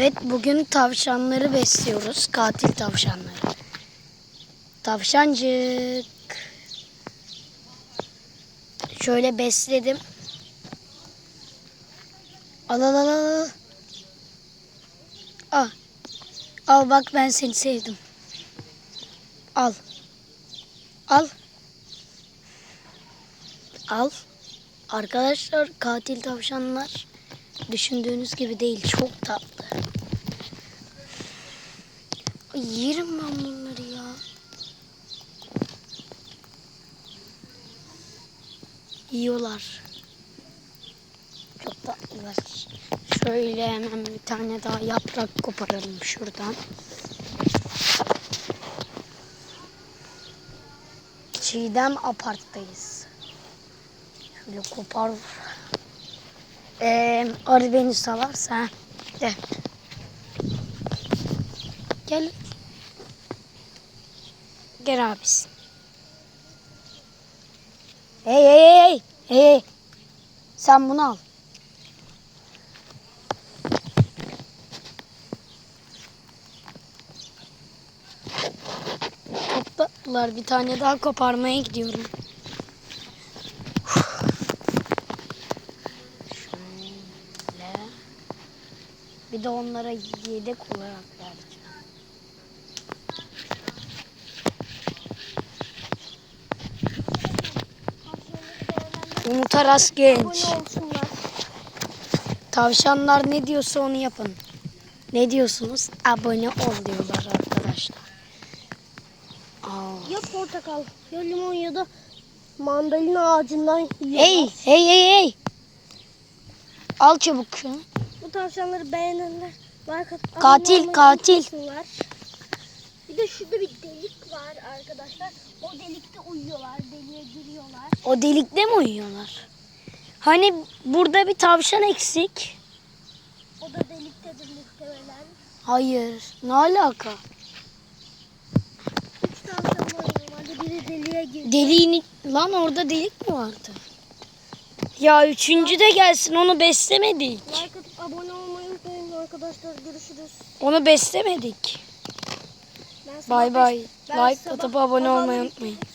Evet bugün tavşanları besliyoruz. Katil tavşanları. Tavşancık. Şöyle besledim. Al al al al. Al. Al bak ben seni sevdim. Al. Al. Al. Arkadaşlar katil tavşanlar düşündüğünüz gibi değil. Çok tatlı. Ay, yerim ben bunları ya. Yiyorlar. Çok tatlılar. Şöyle hemen bir tane daha yaprak koparalım şuradan. Çiğdem aparttayız. Şöyle kopar. Ee, arı beni salarsa. De. Gel. Gel abisi. Hey hey hey hey. Hey. Sen bunu al. Tatlılar. Bir tane daha koparmaya gidiyorum. Şöyle. Bir de onlara yedek olarak vereceğim. Umut Aras genç. Tavşanlar ne diyorsa onu yapın. Ne diyorsunuz? Abone ol diyorlar arkadaşlar. Aa. Ya portakal, ya limon ya da mandalina ağacından yiyorlar. Hey hey hey hey. Al çabuk şunu. Bu tavşanları beğenenler like atıp Katil, katil. unutmasınlar. De şurada bir delik var arkadaşlar. O delikte uyuyorlar, deliğe giriyorlar. O delikte mi uyuyorlar? Hani burada bir tavşan eksik. O da deliktedir muhtemelen. Hayır. Ne alaka? Üç tavşan var normalde. Biri deliğe girdi. Deliğini... Lan orada delik mi vardı? Ya üçüncü de gelsin onu beslemedik. like atıp abone olmayı unutmayın arkadaşlar. Görüşürüz. Onu beslemedik. Bay bay. Like atıp abone olmayı unutmayın.